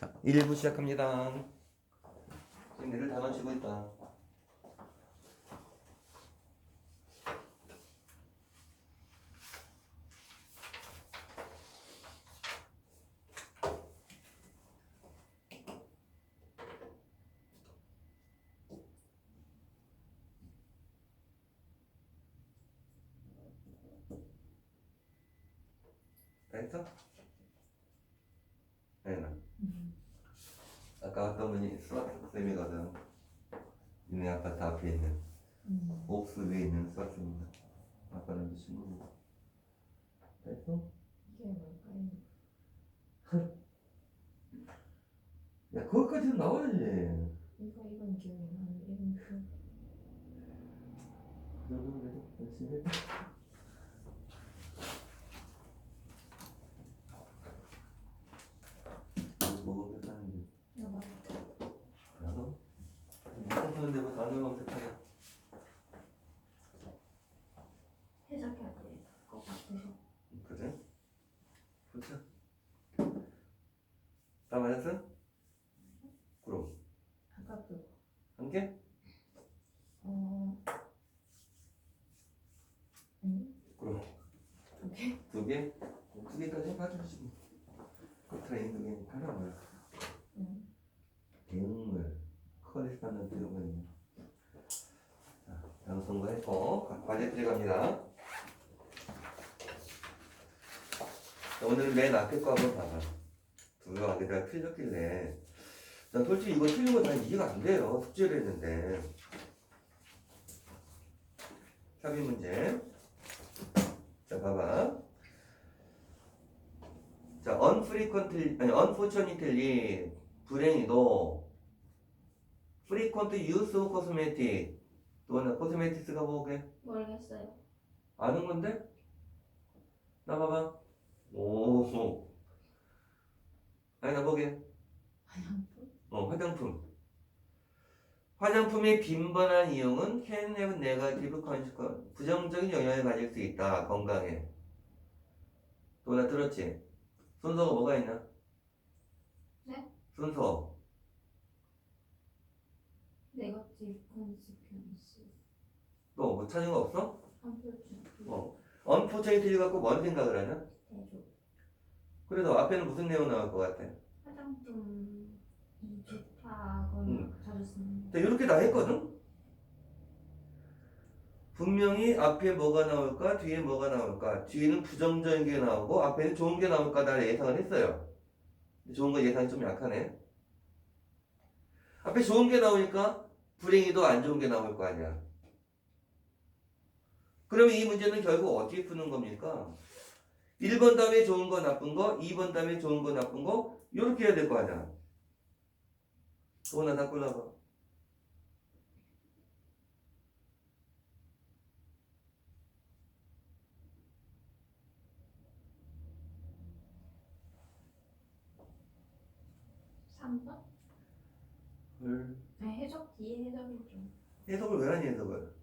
자, 1부 시작합니다. 지금 애들 다 마치고 있다. 다 했어? 아니나. 아까 어떤 분이 스마트 쌤이거든. 있는 아파트 앞에 있는 음. 옥스 위에 있는 스마트입니다. 아빠는 친구입니다. 됐어? 이게 뭘까요? 야 거기까지는 나와야지. 이거 이건 기억이 나는 이건 그 너는 그래도 열심히 해. 이거 먹으면 사는데 나봐. 나도 사는데 뭐 단어 검색하냐? 해석해야 돼. 것 같아서. 그래? 보자. 다 맞았어? 그럼 아까 그거. 한 개? 어. 아니 그럼 두 개? 두 개? 두 개까지 봐주지. 끝에 있는 두 개니까 하나 뭐야? 응. 대응물 커리스판던트 이런 거 있네. 자, 방송 거 했고 가- 과제 들어갑니다. 자, 오늘 맨 앞에 거 한번 봐봐. 두개 가게다 틀렸길래 난 솔직히 이거 틀린 거다 이해가 안 돼요. 숙제를 했는데 협의 문제 자 봐봐 자 unfrequently 아니 unfortunately 불행히도 frequent use of cosmetic 또는 cosmetics가 뭐게 모르겠어요. 아는 건데? 나 봐봐. 오. 아니 나 보게. 화장품? 어 화장품. 화장품의 빈번한 이용은 can have negative consequence 부정적인 영향을 가질 수 있다. 건강에. 또나 들었지? 순서가 뭐가 있나? 네? 순서 네거티브 콘시퀀스. 또뭐 찾은 거 없어? 어. 언포체이트를 갖고 뭔 생각을 하냐? 그래서 앞에는 무슨 내용 나올 것 같아? 화장품이 좋다거나 음. 자주 쓰는. 자, 이렇게 다 했거든? 분명히 앞에 뭐가 나올까, 뒤에 뭐가 나올까, 뒤에는 부정적인 게 나오고, 앞에는 좋은 게 나올까, 나 예상을 했어요. 근데 좋은 거 예상이 좀 약하네. 앞에 좋은 게 나오니까, 불행히도 안 좋은 게 나올 거 아니야. 그러면 이 문제는 결국 어떻게 푸는 겁니까? 1번 다음에 좋은 거, 나쁜 거, 2번 다음에 좋은 거, 나쁜 거, 이렇게 해야 될 거 아니야. 삼번 헐. 네, 해석 뒤에 해석이 좀. 해석을 왜 하니 해석을 자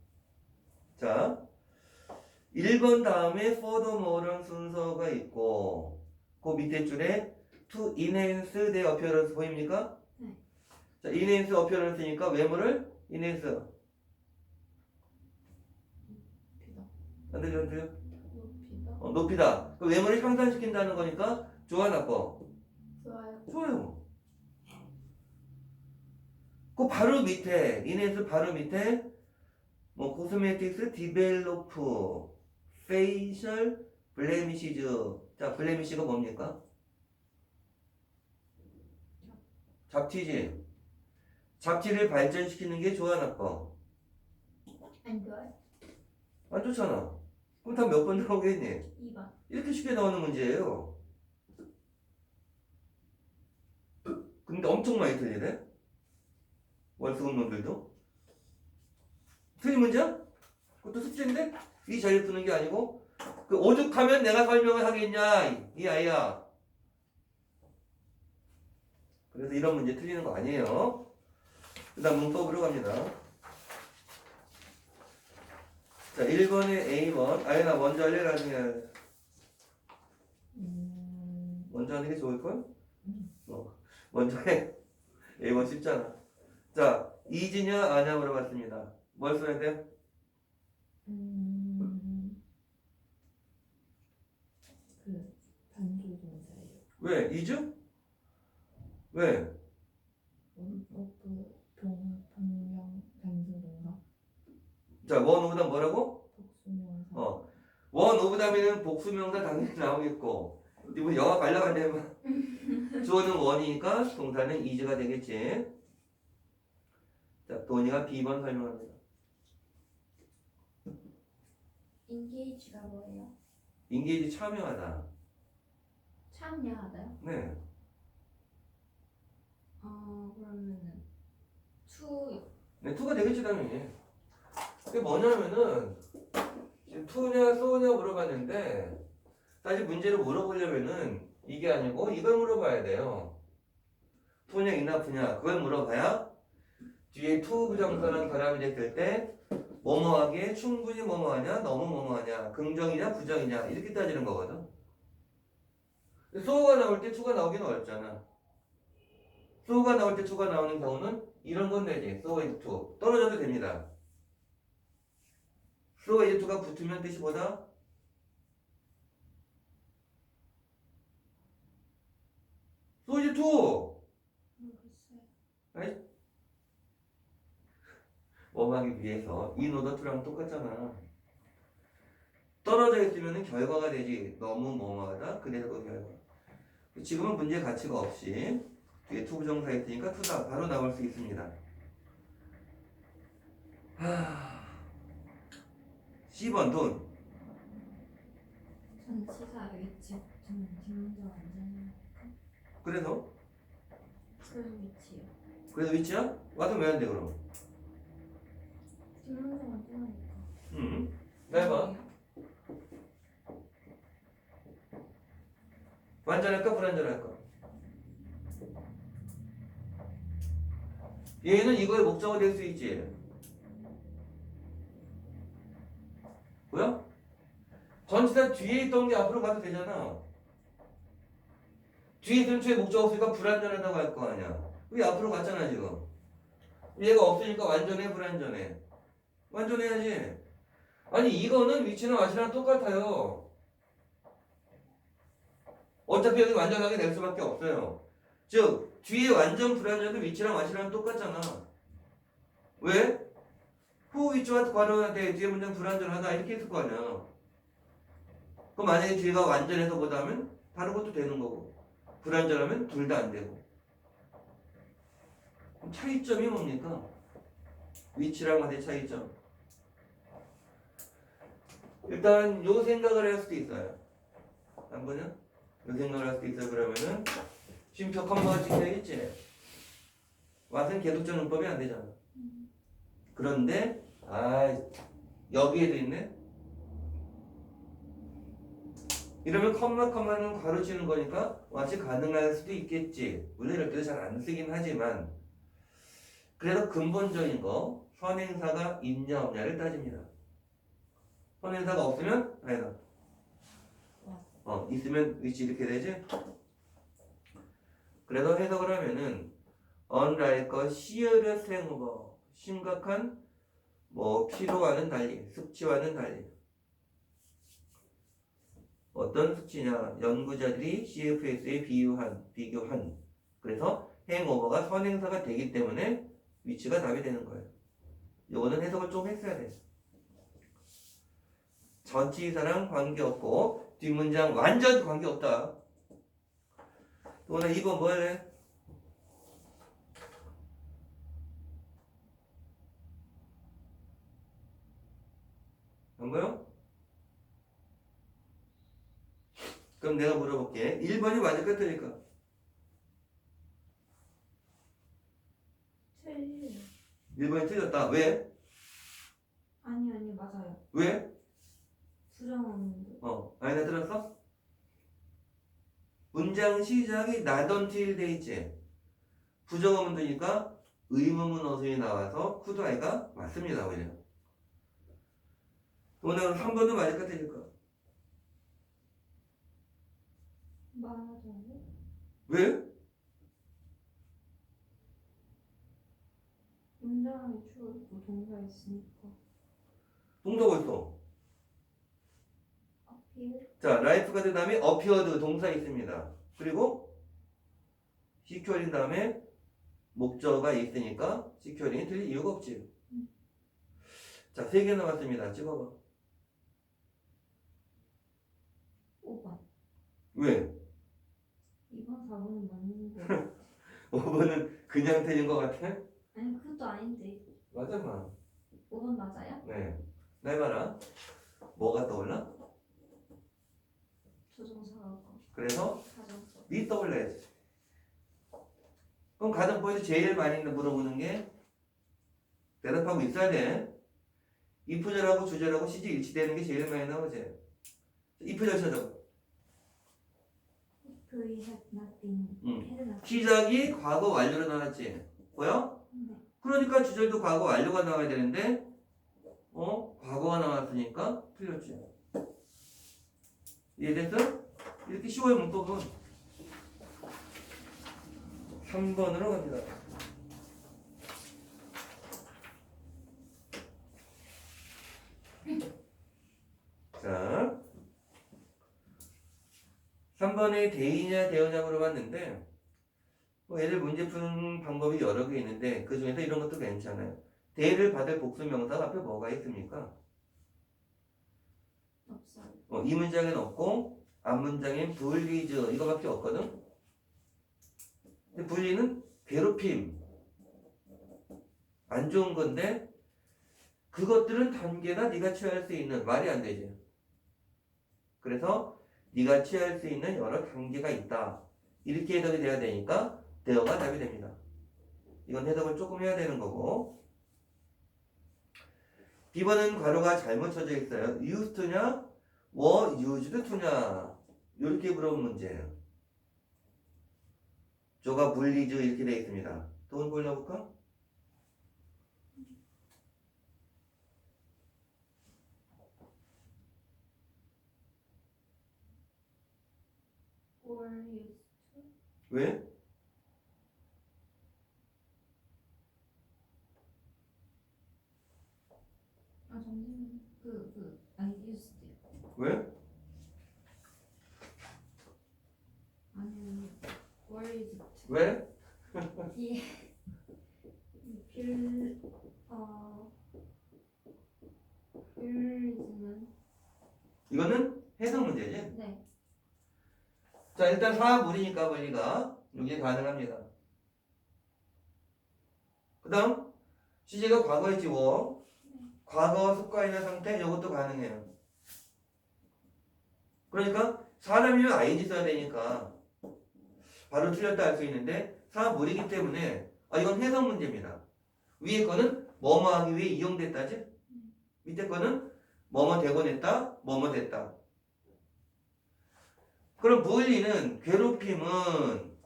1번 다음에 furthermore란 순서가 있고 그 밑에 줄에 to enhance the appearance 보입니까? 네. 자 enhance appearance니까 외모를 enhance. 안 들려 안 들려? 높이다. 어, 높이다 그 외모를 향상시킨다는 거니까 좋아 나빠 좋아요. 좋아요 그 바로 밑에 enhance 바로 밑에 뭐 코스메틱스 디벨로프 페이셜 블레미시즈 자 블레미시가 뭡니까? 잡티지 잡티를 발전시키는 게 좋아 나빠 안 좋아요. 안 좋잖아 그럼 다 몇 번 나오겠니? 2번. 이렇게 쉽게 나오는 문제예요 근데 엄청 많이 틀리네 월수금 놈들도 틀린 문제야? 그것도 숙제인데? 이 자리를 푸는 게 아니고 그 오죽하면 내가 설명을 하겠냐 이- 이 아이야 그래서 이런 문제 틀리는 거 아니에요 그 다음 문법으로 갑니다 자 1번에 A1 아이나 먼저 할래 나중에 할래? 음. 먼저 하는 게 좋을걸? 음. 어. 먼저 해. 이거 쉽잖아. 자, 이지냐 아냐 물어봤습니다. 뭘 써야 돼? 음, 그 반조동사예요. 왜? 이주? 왜? 병 병명 자, 원 오브다 뭐라고? 복수명사. 어. 원 오브다미는 복수명사 당연히 나오겠고 이분 영화 발라가려면 주어는 원이니까 동사는 이즈가 되겠지. 자, 도니가 B번 설명합니다. 인게이지가 뭐예요? 인게이지 참여하다. 참여하다요? 네. 어 그러면은 to 네, 투가 되겠지 당연히. 그게 뭐냐면은 지금 투냐 쏘냐 물어봤는데 사실 문제를 물어보려면은 이게 아니고 이걸 물어봐야 돼요. 투냐 이나프냐 그걸 물어봐야 뒤에 투 부정사랑 결합이 됐을 때 뭐뭐하기에 충분히 뭐뭐하냐 너무 뭐뭐하냐 긍정이냐 부정이냐 이렇게 따지는 거거든. 소가 나올 때 투가 나오긴 어렵잖아. 소가 나올 때 투가 나오는 경우는 이런 건 되지. so is to. 떨어져도 됩니다. so is to가 붙으면 뜻이 뭐다? so is to. 모르겠어요. 뭐하기 위해서 이 노더 투랑 똑같잖아. 떨어져 있으면 결과가 되지. 너무 뭐뭐하다. 그래서 그 결과. 지금은 문제 가치가 없이 뒤에 투 부정사 있으니까 투다 바로 나올 수 있습니다. 하... 10번 돈. 전 치사 위치 저는 뒷문장 완전 그래서 푸른 위치요. 그래서 위치야? 와서 왜안 돼 그럼? 뒷문장은 뜨니까. 응. 해봐. 완전할까 불완전할까? 얘는 이거의 목적어 될 수 있지. 뭐야? 전치사 뒤에 있던 게 앞으로 가도 되잖아. 뒤에 주의 목적어 없으니까 불완전하다고 할 거 아니야. 왜 앞으로 갔잖아 지금. 얘가 없으니까 완전해 불완전해. 완전해야지. 아니 이거는 위치나 와치랑 똑같아요. 어차피 여기 완전하게 될 수밖에 없어요. 즉 뒤에 완전 불완전도 위치랑 와치랑 똑같잖아. 왜? 후 위치와 관련한테 뒤에 문장 불완전하다 이렇게 했을 거 아니야. 그럼 만약에 뒤가 완전해서 보다 하면 다른 것도 되는 거고 불완전하면 둘 다 안 되고 그럼 차이점이 뭡니까? 위치랑 와의 차이점. 일단 요 생각을 할 수도 있어요. 한 번은 요 생각을 할 수도 있어요. 그러면은 쉼표 컴마가 찍혀야겠지. 왓은 계속적 문법이 안 되잖아. 그런데 아 여기에도 있네. 이러면 컴마 컴마는 가로치는 거니까 왓이 가능할 수도 있겠지. 물론 이럴 때도 잘 안 쓰긴 하지만 그래서 근본적인 거 선행사가 있냐 없냐를 따집니다. 선행사가 없으면 아니다. 어 있으면 위치 이렇게 되지. 그래서 해석을 하면은 unlike serious hangover 심각한 뭐 피로와는 달리 숙취와는 달리 어떤 숙취냐 연구자들이 CFS에 비유한 비교한 그래서 행오버가 선행사가 되기 때문에 위치가 답이 되는 거예요. 요거는 해석을 좀 했어야 돼. 전치사랑 관계없고 뒷문장 완전 관계없다. 오늘 2번 뭐 할래? 안 보여? 그럼 내가 물어볼게. 1번이 맞을까 틀릴까? 틀려. 1번이 틀렸다. 왜? 아니 아니 맞아요. 왜? 부정하는데 어, 아이나 들었어? 문장 시작이 나던지 돼있지 부정어문도니까 의문문 어순이 나와서 쿠드 아이가 맞습니다, 오히려. 오늘 3번도 맞을까, 틀릴까? 맞아요. 왜? 문장이 주어있고 동사 있으니까. 동사가 있어. 자, 라이프가 된 다음에 어피어드 동사 있습니다. 그리고 시큐어린 다음에 목적어가 있으니까 시큐어린이 틀릴 이유가 없지. 자, 세 개 남았습니다. 찍어봐. 5번. 왜? 2번, 4번은 맞는 거. 5번은 그냥 틀린 것 같아? 아니 그것도 아닌데. 맞아, 마. 5번 맞아요? 네. 날 봐라. 뭐가 떠올라? 그래서 가정사. 니 떠올라야지. 그럼 가정법에서 제일 많이 물어보는 게 대답하고 있어야 돼. 이프절하고 주절하고 시제 일치되는 게 제일 많이 나오지. 이프절 찾아봐. He had not been. 응. had 시작이 과거 완료로 나왔지. 보여? 네. 그러니까 주절도 과거 완료가 나와야 되는데 어? 과거가 나왔으니까 틀렸지. 이해됐어? 이렇게 쉬워요 문법은. 3번으로 갑니다. 자, 3번에 대이냐 대어냐 물어봤는데 뭐 얘를 문제 푸는 방법이 여러 개 있는데 그 중에서 이런 것도 괜찮아요. 대를 받을 복수 명사 앞에 뭐가 있습니까? 어, 이 문장엔 없고 앞 문장엔 불리즈 이거밖에 없거든. 근데 불리는 괴롭힘 안 좋은 건데 그것들은 단계나 네가 취할 수 있는 말이 안 되지. 그래서 네가 취할 수 있는 여러 단계가 있다. 이렇게 해석이 돼야 되니까 대어가 답이 됩니다. 이건 해석을 조금 해야 되는 거고. B번은 괄호가 잘못 쳐져 있어요. used were used to냐. 이렇게 물어본 문제예요. 조가 불리즈 이렇게 되어 있습니다. 돈 골라볼까? 왜? 아 잠시만요 그그 아니 used 왜? used to. 왜? 이 빌, 어, 빌리즈는 이거는 해석 문제지? 네 자, 일단 사물이니까 분리가 이게 가능합니다. 그 다음, 시제가 과거에 지워. 과거 습관 있는 상태, 이것도 가능해요. 그러니까, 사람이면 ing 써야 되니까, 바로 틀렸다 할 수 있는데, 사물이기 때문에, 아, 이건 해석 문제입니다. 위에 거는 뭐뭐 하기 위해 이용됐다지? 밑에 거는 뭐뭐 되곤 했다, 뭐뭐 됐다. 그럼 bully는 괴롭힘은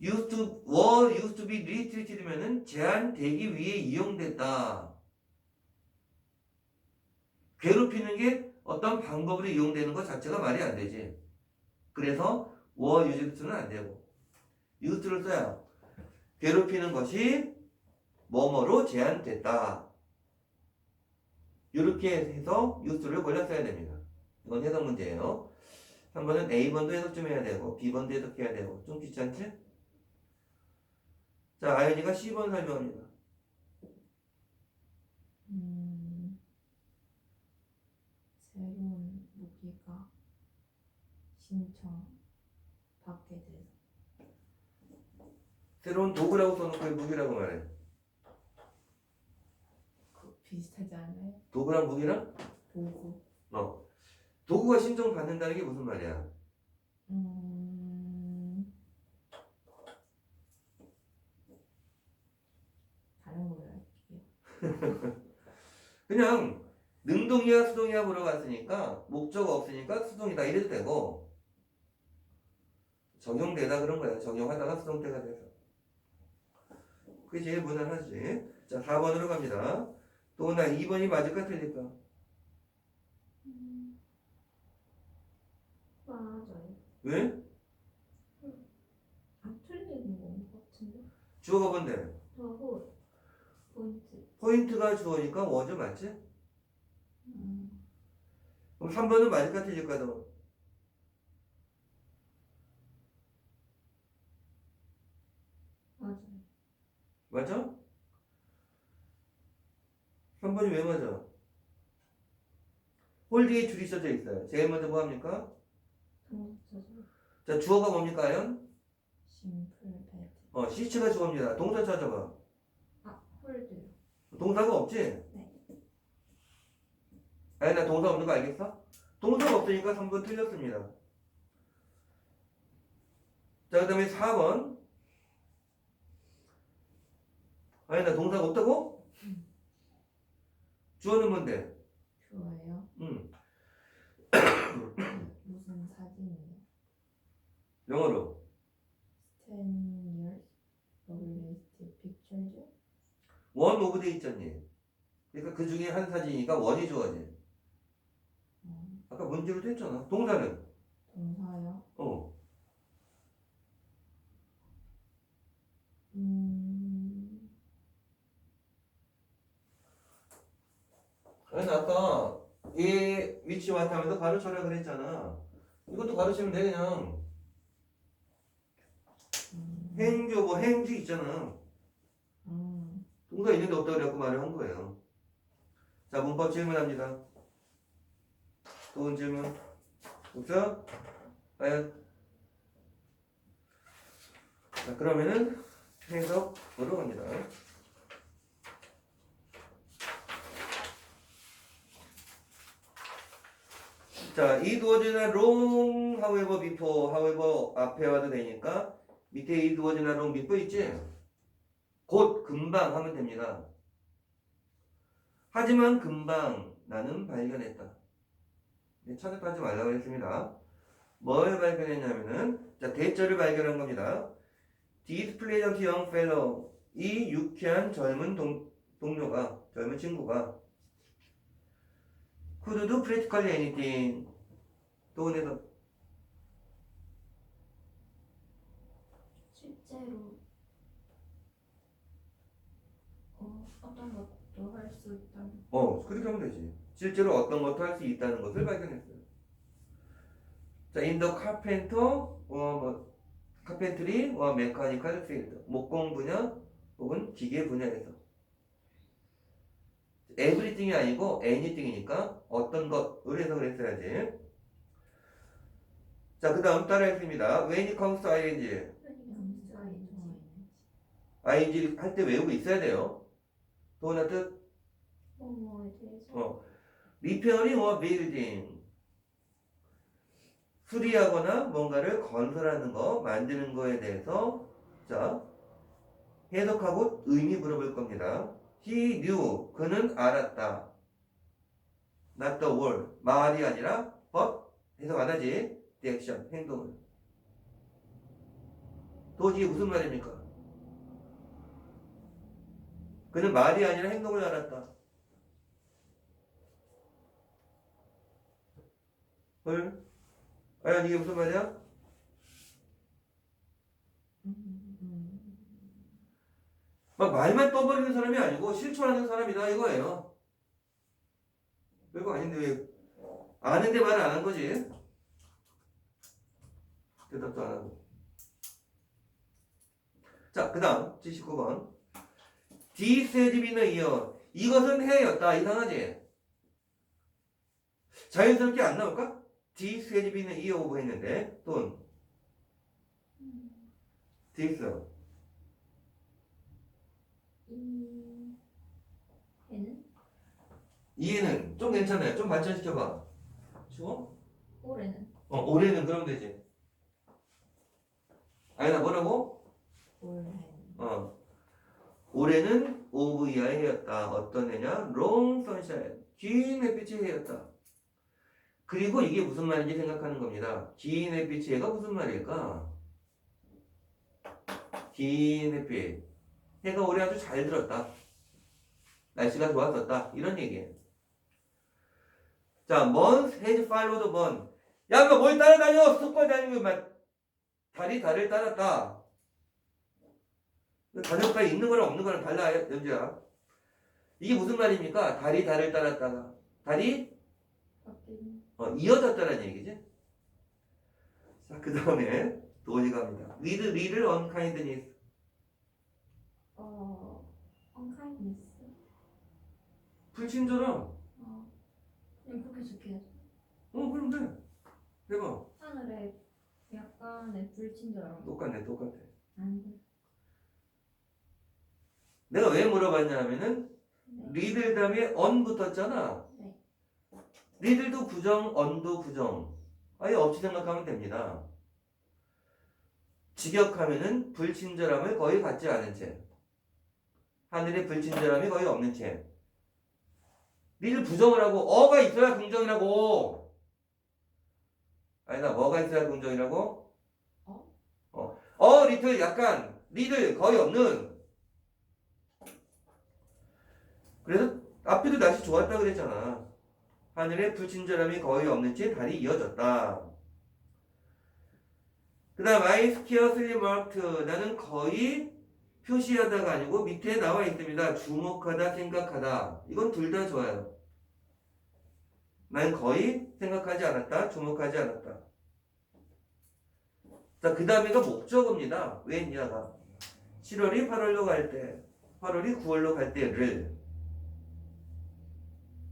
used to, were used to be restricted면은 제한되기 위해 이용됐다. 괴롭히는 게 어떤 방법으로 이용되는 것 자체가 말이 안 되지. 그래서 used to는 안 되고 used를 써야 괴롭히는 것이 뭐뭐로 제한됐다. 이렇게 해서 used를 골랐어야 됩니다. 이건 해석 문제예요. 3번은 A번도 해석 좀 해야 되고 B번도 해석해야 되고 좀 귀찮지? 자 아연이가 C번 설명합니다. 음, 새로운 무기가 신청 받게 돼서 새로운 도구라고 써놓고 왜 무기라고 말해. 그 비슷하지 않아요? 도구랑 무기랑? 도구 어. 도구가 신청 받는다는 게 무슨 말이야? 음, 다른 걸로 할게요. 그냥 능동이야 수동이야 물어봤으니까 목적 없으니까 수동이다 이래도 되고 정형되다 그런 거야. 정형하다가 수동태가 돼서. 그게 제일 무난하지. 자, 4번으로 갑니다. 또 나 2번이 맞을까 틀릴까? 음, 맞아요. 왜? 안 틀리는 거 같은데? 주어가 뭔데? 저거 포인트. 포인트가 주어니까 워즈 맞지? 음. 그럼 3번은 맞을까 틀릴까 맞아? 3번이 왜 맞아? 홀딩에 줄이 써져 있어요. 제일 먼저 뭐 합니까? 자, 주어가 뭡니까, 아연? 심플 배드. 어, 시치가 주어입니다. 동사 찾아봐. 아 홀드요. 동사가 없지? 네. 아니, 나 동사 없는 거 알겠어? 동사가 없으니까 3번 틀렸습니다. 자, 그 다음에 4번. 아니, 나 동사가 없다고? 주어는 뭔데? 좋아요. 응. 무슨 사진이요? 영어로. Ten years published pictures. 원 오브 데 있잖니. 그러니까 그 중에 한 사진이니까 원이 주어지. 음. 아까 문제로도 했잖아. 동사는? 동사요. 어. 그래서 아까 이 위치 와타면서 가르쳐라 그랬잖아. 이것도 가르치면 돼 그냥. 음. 행주 뭐 행주 있잖아. 음. 동사 있는데 없다 그래갖고 말을 한 거예요. 자 문법 질문합니다. 좋은 질문. 없어? 과연? 자 그러면은 해석으로 갑니다. 자, it was나 long, however, before, however 앞에 와도 되니까 밑에 it was나 long, 있지? 곧, 금방 하면 됩니다. 하지만 금방 나는 발견했다. 네, 찾아가지 말라고 했습니다. 뭘 발견했냐면은, 자, 대절을 발견한 겁니다. Pleasant young fellow, 이 유쾌한 젊은 동, 동료가, 젊은 친구가 could do practically anything. 도원에서 실제로 어 어떤 것도 할 수 있다는. 어 그렇게 하면 되지. 실제로 어떤 것도 할 수 있다는 것을 발견했어요. 자, in the carpenter, 어, 뭐, carpentry, 어, mechanical field, 목공 분야 혹은 기계 분야에서 everything이 아니고 anything이니까 어떤 것을 해석을 했어야지. 자, 그 다음 따라 했습니다. When it comes to ing, ing 할 때 외우고 있어야 돼요. 도나 뜻. 어, repairing or building. 수리하거나 뭔가를 건설하는 거, 만드는 거에 대해서 자 해석하고 의미 물어볼 겁니다. He knew. 그는 알았다. Not the word. 말이 아니라 but 해석 안 하지. Action. 행동을. 도저히 무슨 말입니까? 그는 말이 아니라 행동을 알았다. 헐? 아연 이게 무슨 말이야? 음. 막 말만 떠버리는 사람이 아니고 실천하는 사람이다 이거예요. 별거 아닌데 왜 아는데 말안한 거지? 대답도 안 하고. 자, 그 다음 79번. 디세집이는 이어 이것은 해였다 이상하지? 자연스럽게 안 나올까? 디세집이는 이어 오고 했는데 돈 디스 이 에는 이해는 좀 괜찮아요. 좀 발전시켜봐. 쉬워? 올해는 어, 올해는 그러면 되지. 아니, 나 뭐라고? 올해. 어. 올해는 이하의 해였다. 어떤 해냐? 롱 선샤인. 긴 햇빛의 해였다. 그리고 이게 무슨 말인지 생각하는 겁니다. 긴 햇빛의 해가 무슨 말일까? 긴 햇빛. 해가 올해 아주 잘 들었다. 날씨가 좋았었다. 이런 얘기예요. 자, month has followed month. 야, 너뭘 따라다녀? 습관 다니고 막 달이 달을 따랐다. 다녔다 있는 거랑 없는 거랑 달라, 연주야. 이게 무슨 말입니까? 달이 달을 따랐다가 달이 어, 이어졌다는 얘기지. 자, 그 다음에 도지 갑니다. read, read on kindness. 어 unkindness 불친절함. 어 그냥 그렇게 어, 그럼 돼. 해봐. 하늘에 약간의 불친절함 똑같네, 똑같아. 안 돼 내가 왜 물어봤냐 하면은 네. 리들 다음에 on 붙었잖아. 네. 리들도 부정, on도 부정. 아예 없이 생각하면 됩니다. 직역하면은 불친절함을 거의 갖지 않은 채. 하늘에 불친절함이 거의 없는 채. 리들 부정을 하고 어가 있어야 긍정이라고. 아니다, 뭐가 있어야 긍정이라고? 어? 리틀 약간 리들 거의 없는. 그래서 앞에도 날씨 좋았다 그랬잖아. 하늘에 불친절함이 거의 없는 채 달이 이어졌다. 그 다음 I scarcely marked 나는 거의 표시하다가 아니고 밑에 나와 있습니다. 주목하다 생각하다 이건 둘 다 좋아요. 난 거의 생각하지 않았다. 주목하지 않았다. 자, 그 다음에가 목적어입니다. 왜 있냐가 7월이 8월로 갈 때, 8월이 9월로 갈 때를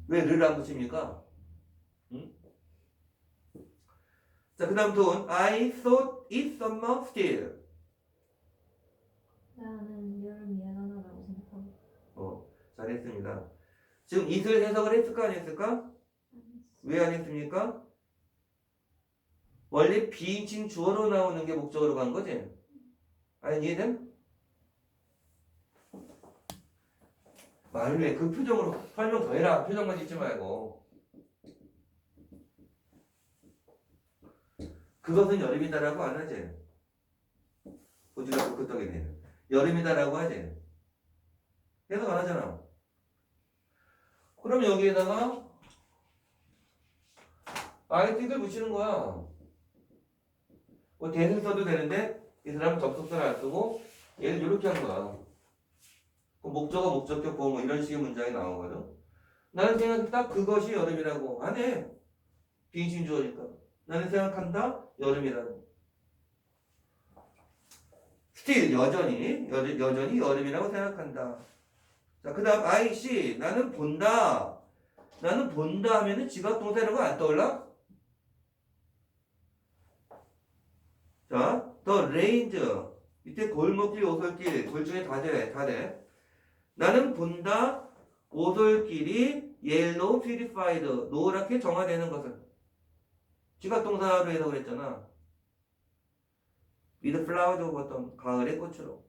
왜 를 안 붙입니까? 응? 자, 그 다음 돈 I thought it summer still 나는 생각하고 어, 잘했습니다. 지금 it을 해석을 했을까 안 했을까? 왜 안 했습니까? 원래 비인칭 주어로 나오는 게 목적으로 간 거지? 아니 이해됨? 말을 왜그 표정으로 설명 더 해라 표정만 짓지 말고 그것은 여름이다라고 안 하지 고지가 끄떡이네 여름이다라고 하지 해석 안 하잖아 그럼 여기에다가 아이틱을 붙이는 거야. 뭐 대신 써도 되는데 이 사람은 접속사를 안 쓰고 얘를 이렇게 한 거야. 그 목적어, 목적격, 보호 뭐 이런 식의 문장이 나오거든. 나는 생각 딱 그것이 여름이라고 안 해. 빈신 주어니까. 나는 생각한다 여름이라고. still 여전히 여, 여전히 여름이라고 생각한다. 자 그다음 I see 나는 본다. 나는 본다 하면은 지각 동사 이런 거안 떠올라? 자, the range 밑에 골목길, 오솔길 둘 중에 다 돼, 다 돼. 나는 본다 오솔길이 yellow purified 노랗게 정화되는 것을 지각 동사로 해서 그랬잖아. with flowers of autumn 가을의 꽃으로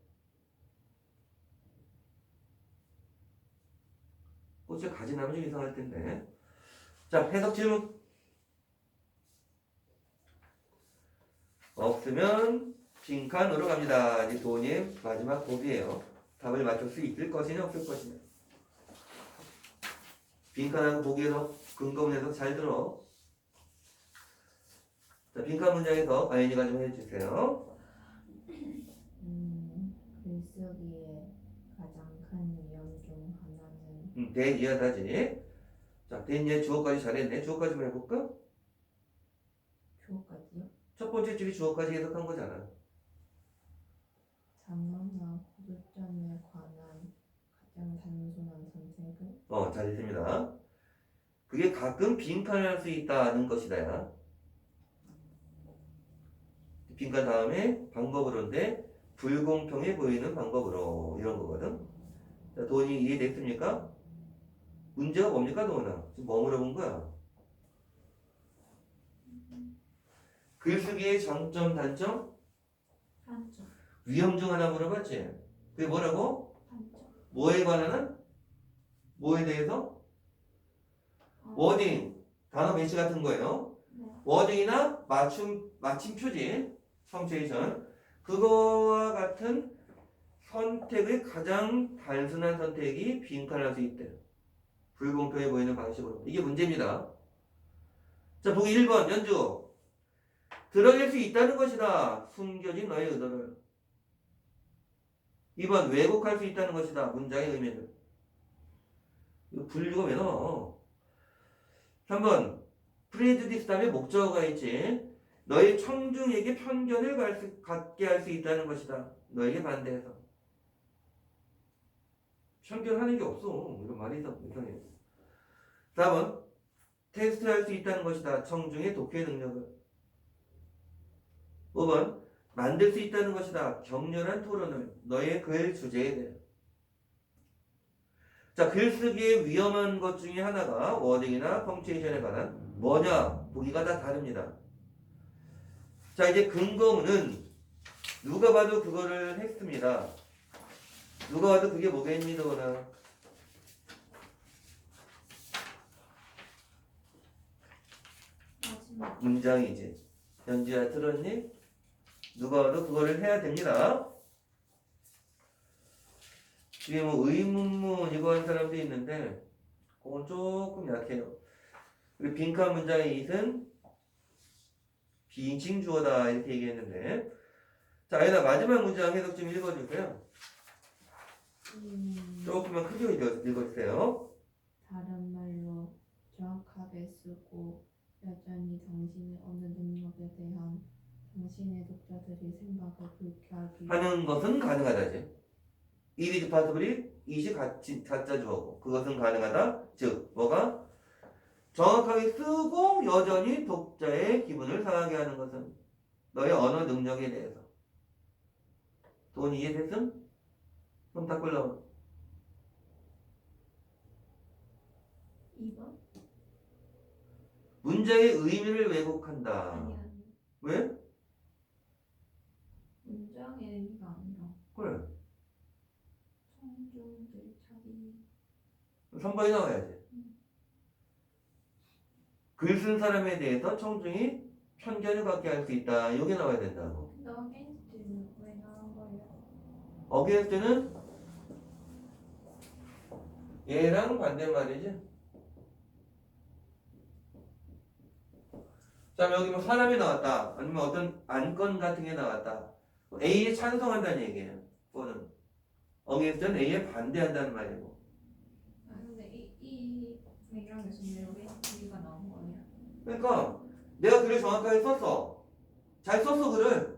꽃을 가지 나면 좀 이상할 텐데. 자, 해석 질문. 없으면 빈칸으로 갑니다. 이제 도님 마지막 곡이에요. 답을 맞출 수 있을 것이냐 없을 것이냐. 빈칸하고 보기에서 근거문에서 잘 들어. 자, 빈칸 문장에서 아연이가 좀 해주세요. 음, 글쓰기의 가장 큰 위험 중 하나는 음, 대이하다지. 자, 대이해 주어까지 잘했네. 주어까지 만 해볼까? 주어까지요? 첫 번째 줄이 주어까지 해석한 거잖아. 장르나 고득점에 관한 가장 단순한 선택은 어, 잘했습니다. 그게 가끔 빈칸을 할 수 있다는 것이다야. 빈칸 다음에 방법으로인데 불공평해 보이는 방법으로 이런 거거든. 자, 돈이 이해됐습니까? 문제가 뭡니까, 도원아? 지금 뭐 물어본 거야? 글쓰기의 장점, 단점? 단점 위험 중 하나 물어봤지? 그게 뭐라고? 단점 뭐에 관한? 뭐에 대해서? 어, 워딩, 단어 배치 같은 거예요. 네. 워딩이나 맞춤, 맞춤 표지, 펑츄에이션. 그거와 같은 선택의 가장 단순한 선택이 빈칸할 수 있대. 불공평해 보이는 방식으로. 이게 문제입니다. 자, 보기 1번, 연주. 드러낼 수 있다는 것이다. 숨겨진 너의 의도를. 2번, 왜곡할 수 있다는 것이다. 문장의 의미를. 그 분류가 왜 나와? 3번 프레주디스 다음에 목적어가 있지. 너희 청중에게 편견을 갈 수- 갖게 할 수 있다는 것이다. 너에게 반대해서. 편견하는 게 없어. 이런 말이. 이상해. 4번 테스트할 수 있다는 것이다. 청중의 독해 능력을. 5번 만들 수 있다는 것이다. 격렬한 토론을 너의 글 주제에 대해. 자, 글쓰기의 위험한 것 중에 하나가 워딩이나 펑츄에이션에 관한 뭐냐? 보기가 다 다릅니다. 자, 이제 근거문은 누가 봐도 그거를 했습니다. 누가 봐도 그게 마지막 문장이지. 연주야 들었니? 누가 봐도 그거를 해야 됩니다. 이게 뭐 의문문 이거 한 사람도 있는데 그건 조금 약해요. 그리고 빈칸 문장의 이은 비인칭 주어다 이렇게 얘기했는데 자 아이나 마지막 문장 해석 좀 읽어주세요. 음, 조금만 크게 읽어- 읽어 주세요. 다른 말로 정확하게 쓰고 여전히 당신의 어느 능력에 대한 당신의 독자들이 생각을 불쾌하게 하는 것은 가능하다지. It is possibly 이시 가치, 가짜 주어고 그것은 가능하다. 즉 뭐가 정확하게 쓰고 여전히 독자의 기분을 상하게 하는 것은 너의 언어 능력에 대해서 돈 이해됐음? 손딱 골라 2번? 문장의 의미를 왜곡한다. 아니 아니 왜? 문장의 의미가 아니라 그래. 청중들이 자기 3번이 나와야지. 글 쓴 사람에 대해서 청중이 편견을 갖게 할 수 있다. 이게 나와야 된다고. 어게인스트는 왜 나온 거예요? 어게인스트는 얘랑 반대말이지. 자, 여기 뭐 사람이 나왔다. 아니면 어떤 안건 같은 게 나왔다. A에 찬성한다는 얘기예요. 그거는. 어게인스트는 A에 반대한다는 말이고. 아 근데 이, 이 맥락에서 왜 어게인스트가 나온 거예요? 그러니까 내가 글을 정확하게 썼어. 잘 썼어 글을.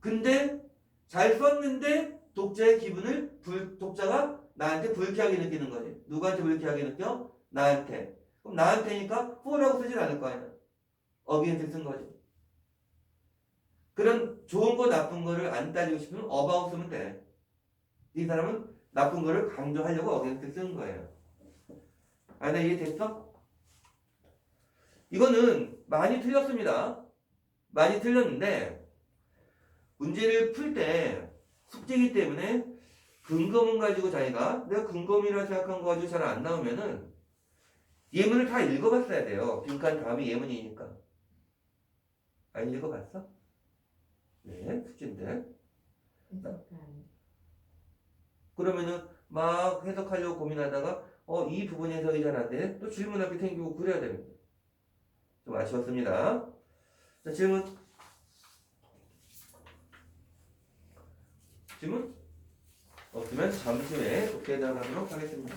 근데 잘 썼는데 독자의 기분을 불, 독자가 나한테 불쾌하게 느끼는 거지. 누구한테 불쾌하게 느껴? 나한테. 그럼 나한테니까 for라고 쓰질 않을 거 아니야. 어기한테 쓴 거지. 그런 좋은 거 나쁜 거를 안 따지고 싶으면 about 쓰면 돼. 이 사람은 나쁜 거를 강조하려고 어기한테 쓴 거예요. 아, 나 이해됐어? 이거는 많이 틀렸습니다. 많이 틀렸는데 문제를 풀 때 숙제이기 때문에 근거문 가지고 자기가 내가 근거문이라 생각한 거 가지고 잘 안 나오면은 예문을 다 읽어봤어야 돼요. 빈칸 다음이 예문이니까. 안 읽어봤어? 네, 숙제인데. 그러면은 막 해석하려고 고민하다가 어 이 부분 해석이 잘 안 돼. 또 질문 앞에 탱기고 그래야 됩니다. 좀 아쉬웠습니다. 자 질문. 질문? 없으면 잠시 후에 독해 나가도록 하겠습니다.